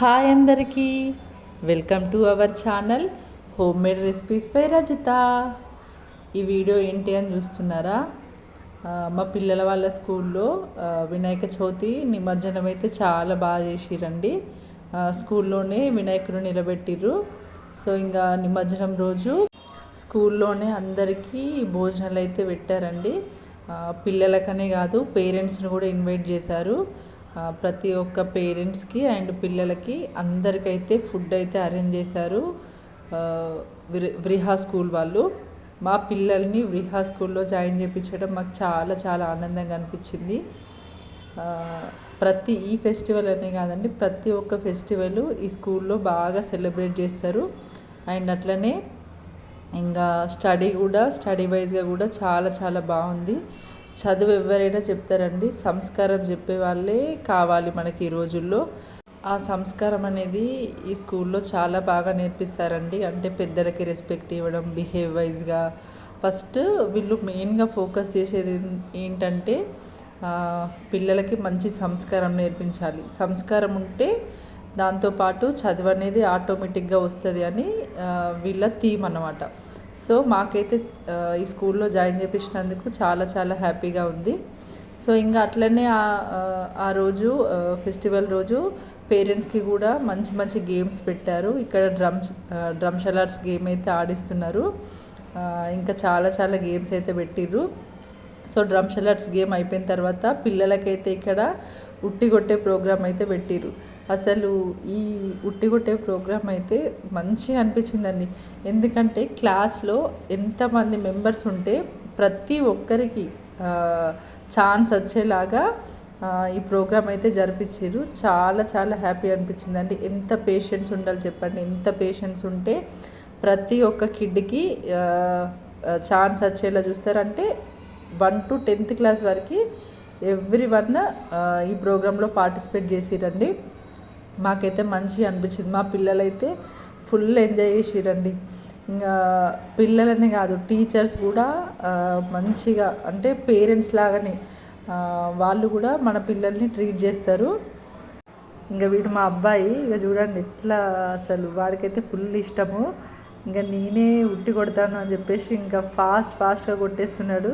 Hi అందరికీ. Welcome to our channel home made recipes by Rajitha. ఈ video ఏంటి అని చూస్తున్నారా? మా పిల్లల వాళ్ళ స్కూల్లో వినాయక చవితి నిమజ్జనం అయితే చాలా బాగా చేసిరండి. స్కూల్లోనే వినాయకుడు నిలబెట్టిర్రు. సో ఇంకా నిమజ్జనం రోజు స్కూల్లోనే అందరికీ భోజనాలు అయితే పెట్టారండి. పిల్లలకనే కాదు పేరెంట్స్ని కూడా ఇన్వైట్ చేశారు. ప్రతి ఒక్క పేరెంట్స్కి అండ్ పిల్లలకి అందరికైతే ఫుడ్ అయితే అరేంజ్ చేశారు. వ్రిహా స్కూల్ వాళ్ళు. మా పిల్లల్ని వ్రిహా స్కూల్లో జాయిన్ చేయించడం మాకు చాలా చాలా ఆనందంగా అనిపించింది. ప్రతి ఈ ఫెస్టివల్ అనే కాదండి ప్రతి ఒక్క ఫెస్టివల్ ఈ స్కూల్లో బాగా సెలబ్రేట్ చేస్తారు. అండ్ అట్లనే ఇంకా స్టడీ కూడా స్టడీ వైజ్గా కూడా చాలా చాలా బాగుంది. చదువు ఎవరైనా చెప్తారండి సంస్కారం చెప్పే వాళ్ళే కావాలి మనకి ఈ రోజుల్లో. ఆ సంస్కారం అనేది ఈ స్కూల్లో చాలా బాగా నేర్పిస్తారండి. అంటే పెద్దలకి రెస్పెక్ట్ ఇవ్వడం బిహేవ్ వైజ్గా. ఫస్ట్ వీళ్ళు మెయిన్గా ఫోకస్ చేసేది ఏంటంటే పిల్లలకి మంచి సంస్కారం నేర్పించాలి. సంస్కారం ఉంటే దాంతోపాటు చదువు అనేది ఆటోమేటిక్గా వస్తుంది అని వీళ్ళ థీమ్ అన్నమాట. సో మాకైతే ఈ స్కూల్లో జాయిన్ చేపించినందుకు చాలా చాలా హ్యాపీగా ఉంది. సో ఇంకా అట్లనే ఆ- రోజు ఫెస్టివల్ రోజు పేరెంట్స్కి కూడా మంచి మంచి గేమ్స్ పెట్టారు. ఇక్కడ డ్రమ్స్ డ్రమ్ షలాట్స్ గేమ్ అయితే ఆడిస్తున్నారు. ఇంకా చాలా చాలా గేమ్స్ అయితే పెట్టిర్రు. సో డ్రమ్ షెలర్స్ గేమ్ అయిపోయిన తర్వాత పిల్లలకైతే ఇక్కడ ఉట్టి కొట్టే ప్రోగ్రామ్ అయితే పెట్టిర్రు. అసలు ఈ ఉట్టి కొట్టే ప్రోగ్రామ్ అయితే మంచిగా అనిపించిందండి. ఎందుకంటే క్లాస్లో ఎంతమంది మెంబర్స్ ఉంటే ప్రతి ఒక్కరికి ఛాన్స్ వచ్చేలాగా ఈ ప్రోగ్రామ్ అయితే జరిపించారు చాలా చాలా హ్యాపీ అనిపించిందండి. ఎంత పేషెన్స్ ఉండాలి చెప్పండి. ఎంత పేషెన్స్ ఉంటే ప్రతి ఒక్క కిడ్కి ఛాన్స్ వచ్చేలా చూస్తారంటే వన్ టు టెన్త్ క్లాస్ వరకు ఎవ్రీ వన్ ఈ ప్రోగ్రాంలో పార్టిసిపేట్ చేసిరండి. మాకైతే మంచిగా అనిపించింది. మా పిల్లలైతే ఫుల్ ఎంజాయ్ చేసిరండి ఇంకా పిల్లలనే కాదు టీచర్స్ కూడా మంచిగా అంటే పేరెంట్స్ లాగానే వాళ్ళు కూడా మన పిల్లల్ని ట్రీట్ చేస్తారు. ఇంకా వీడు మా అబ్బాయి ఇక చూడండి ఎట్లా అసలు వాడికైతే ఫుల్ ఇష్టము. ఇంకా నేనే ఉట్టి కొడతాను అని చెప్పేసి ఇంకా ఫాస్ట్ ఫాస్ట్గా కొట్టేస్తున్నాడు.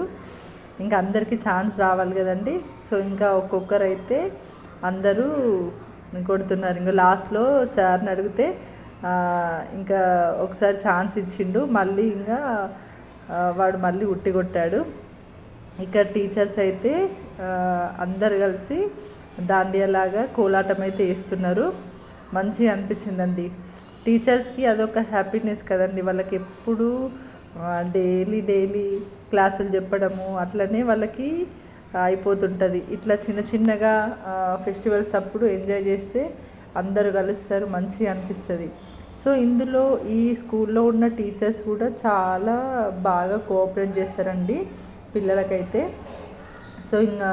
ఇంకా అందరికీ ఛాన్స్ రావాలి కదండి. సో ఇంకా ఒక్కొక్కరైతే అందరూ కొడుతున్నారు. ఇంకా లాస్ట్లో సార్ని అడిగితే ఇంకా ఒకసారి ఛాన్స్ ఇచ్చిండు. మళ్ళీ ఇంకా వాడు మళ్ళీ ఉట్టి కొట్టాడు. ఇక్కడ టీచర్స్ అయితే అందరు కలిసి దాండియాలాగా కోలాటం అయితే వేస్తున్నారు. మంచిగా అనిపించిందండి టీచర్స్కి అదొక హ్యాపీనెస్ కదండి. వాళ్ళకి ఎప్పుడు డైలీ డైలీ క్లాసులు చెప్పడము అట్లనే వాళ్ళకి అయిపోతుంటుంది ఇట్లా చిన్న చిన్నగా ఫెస్టివల్స్ అప్పుడు ఎంజాయ్ చేస్తే అందరూ కలుస్తారు మంచిగా అనిపిస్తుంది. సో ఇందులో ఈ స్కూల్లో ఉన్న టీచర్స్ కూడా చాలా బాగా కోఆపరేట్ చేస్తారండి పిల్లలకైతే. సో ఇంకా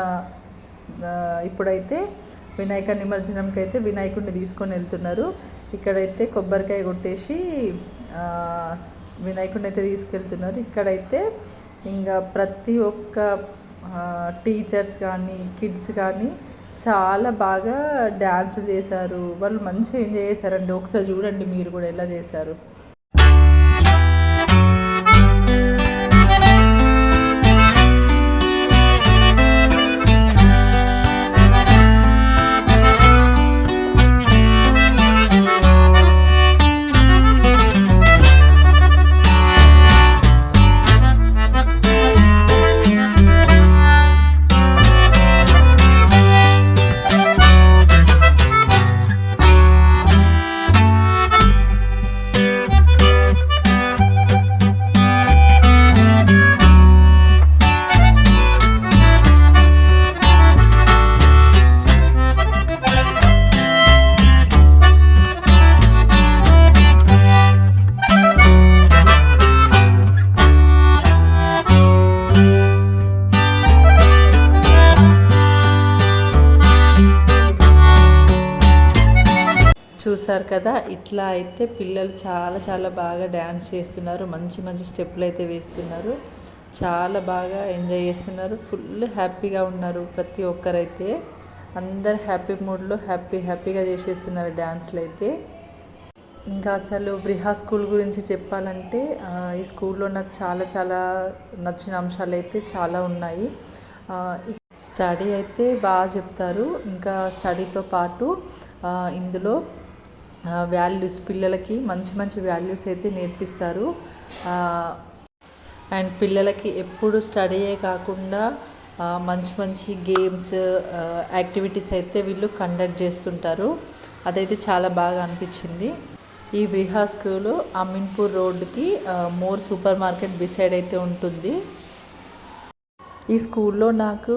ఇప్పుడైతే వినాయక నిమజ్జనంకి అయితే వినాయకుడిని తీసుకొని వెళ్తున్నారు. ఇక్కడైతే కొబ్బరికాయ కొట్టేసి వినాయకుడిని అయితే తీసుకెళ్తున్నారు. ఇక్కడైతే ఇంకా ప్రతి ఒక్క టీచర్స్ కానీ కిడ్స్ కానీ చాలా బాగా డ్యాన్సులు చేశారు. వాళ్ళు మంచిగా ఎంజాయ్ చేశారండి. ఒకసారి చూడండి మీరు కూడా ఎలా చేశారు. చూసారు కదా ఇట్లా అయితే పిల్లలు చాలా చాలా బాగా డ్యాన్స్ చేస్తున్నారు. మంచి మంచి స్టెప్పులు అయితే వేస్తున్నారు. చాలా బాగా ఎంజాయ్ చేస్తున్నారు. ఫుల్ హ్యాపీగా ఉన్నారు ప్రతి ఒక్కరైతే. అందరు హ్యాపీ మూడ్లో హ్యాపీ హ్యాపీగా చేసేస్తున్నారు డ్యాన్స్లు అయితే. ఇంకా అసలు బ్రిహా స్కూల్ గురించి చెప్పాలంటే ఈ స్కూల్లో నాకు చాలా చాలా నచ్చిన అంశాలు అయితే చాలా ఉన్నాయి. స్టడీ అయితే బాగా చెప్తారు. ఇంకా స్టడీతో పాటు ఇందులో వాల్యూస్ పిల్లలకి మంచి మంచి వాల్యూస్ అయితే నేర్పిస్తారు. అండ్ పిల్లలకి ఎప్పుడు స్టడీయే కాకుండా మంచి మంచి గేమ్స్ యాక్టివిటీస్ అయితే వీళ్ళు కండక్ట్ చేస్తుంటారు. అదైతే చాలా బాగా అనిపించింది. ఈ బ్రిహా స్కూల్ అమీన్పూర్ రోడ్డుకి మోర్ సూపర్ మార్కెట్ బిసైడ్ అయితే ఉంటుంది. ఈ స్కూల్లో నాకు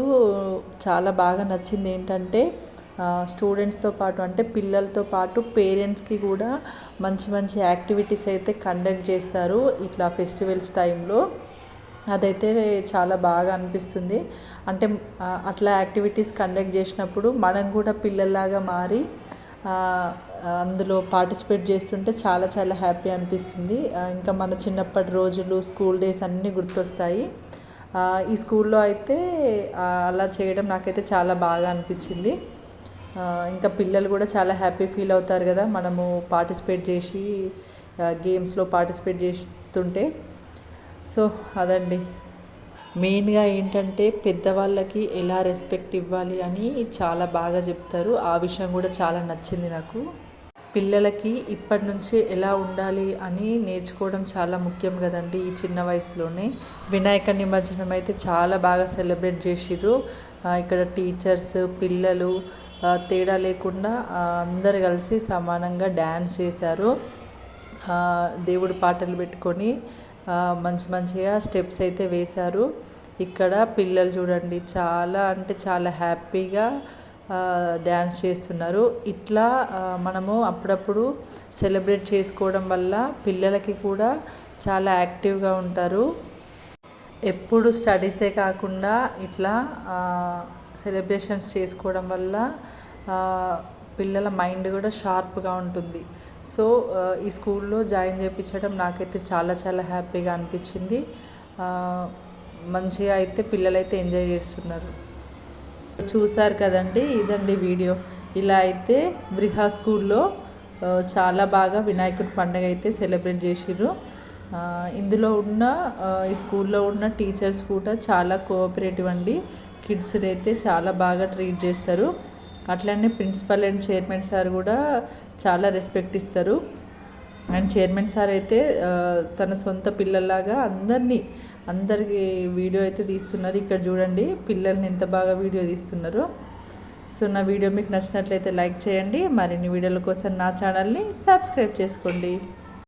చాలా బాగా నచ్చింది ఏంటంటే స్టూడెంట్స్తో పాటు అంటే పిల్లలతో పాటు పేరెంట్స్కి కూడా మంచి మంచి యాక్టివిటీస్ అయితే కండక్ట్ చేస్తారు ఇట్లా ఫెస్టివల్స్ టైంలో అదైతే చాలా బాగా అనిపిస్తుంది. అంటే అట్లా యాక్టివిటీస్ కండక్ట్ చేసినప్పుడు మనం కూడా పిల్లల్లాగా మారి అందులో పార్టిసిపేట్ చేస్తుంటే చాలా చాలా హ్యాపీ అనిపిస్తుంది. ఇంకా మన చిన్నప్పటి రోజులు స్కూల్ డేస్ అన్నీ గుర్తొస్తాయి. ఈ స్కూల్లో అయితే అలా చేయడం నాకైతే చాలా బాగా అనిపించింది. ఇంకా పిల్లలు కూడా చాలా హ్యాపీ ఫీల్ అవుతారు కదా. మనము పార్టిసిపేట్ చేసి గేమ్స్లో పార్టిసిపేట్ చేస్తుంటే. సో అదండి. మెయిన్గా ఏంటంటే పెద్దవాళ్ళకి ఎలా రెస్పెక్ట్ ఇవ్వాలి అని చాలా బాగా చెప్తారు. ఆ విషయం కూడా చాలా నచ్చింది నాకు. పిల్లలకి ఇప్పటి నుంచి ఎలా ఉండాలి అని నేర్చుకోవడం చాలా ముఖ్యం కదండి ఈ చిన్న వయసులోనే. వినాయక నిమజ్జనం అయితే చాలా బాగా సెలబ్రేట్ చేసిర్రు. ఇక్కడ టీచర్స్ పిల్లలు తేడా లేకుండా అందరు కలిసి సమానంగా డ్యాన్స్ చేశారు. దేవుడి పాటలు పెట్టుకొని మంచి మంచిగా స్టెప్స్ అయితే వేశారు. ఇక్కడ పిల్లలు చూడండి చాలా అంటే చాలా హ్యాపీగా డ్యాన్స్ చేస్తున్నారు. ఇట్లా మనము అప్పుడప్పుడు సెలబ్రేట్ చేసుకోవడం వల్ల పిల్లలకి కూడా చాలా యాక్టివ్గా ఉంటారు. ఎప్పుడు స్టడీసే కాకుండా ఇట్లా సెలబ్రేషన్స్ చేసుకోవడం వల్ల పిల్లల మైండ్ కూడా షార్ప్గా ఉంటుంది. సో ఈ స్కూల్లో జాయిన్ చేయించడం నాకైతే చాలా చాలా హ్యాపీగా అనిపించింది. మంచిగా అయితే పిల్లలైతే ఎంజాయ్ చేస్తున్నారు. చూసారు కదండి ఇదండి వీడియో. ఇలా అయితే బ్రిహా స్కూల్లో చాలా బాగా వినాయకుడి పండుగ అయితే సెలబ్రేట్ చేసిర్రు. ఇందులో ఉన్న ఈ స్కూల్లో ఉన్న టీచర్స్ కూడా చాలా కోఆపరేటివ్ అండి. కిడ్స్ని అయితే చాలా బాగా ట్రీట్ చేస్తారు. అట్లనే ప్రిన్సిపల్ అండ్ చైర్మన్ సార్ కూడా చాలా రెస్పెక్ట్ ఇస్తారు. అండ్ చైర్మన్ సార్ అయితే తన సొంత పిల్లల్లాగా అందరినీ అందరికి వీడియో అయితే తీస్తున్నారు. ఇక్కడ చూడండి పిల్లల్ని ఎంత బాగా వీడియో తీస్తున్నారు. సో నా వీడియో మీకు నచ్చినట్లయితే లైక్ చేయండి. మరిన్ని వీడియోల కోసం నా ఛానల్ని సబ్స్క్రైబ్ చేసుకోండి.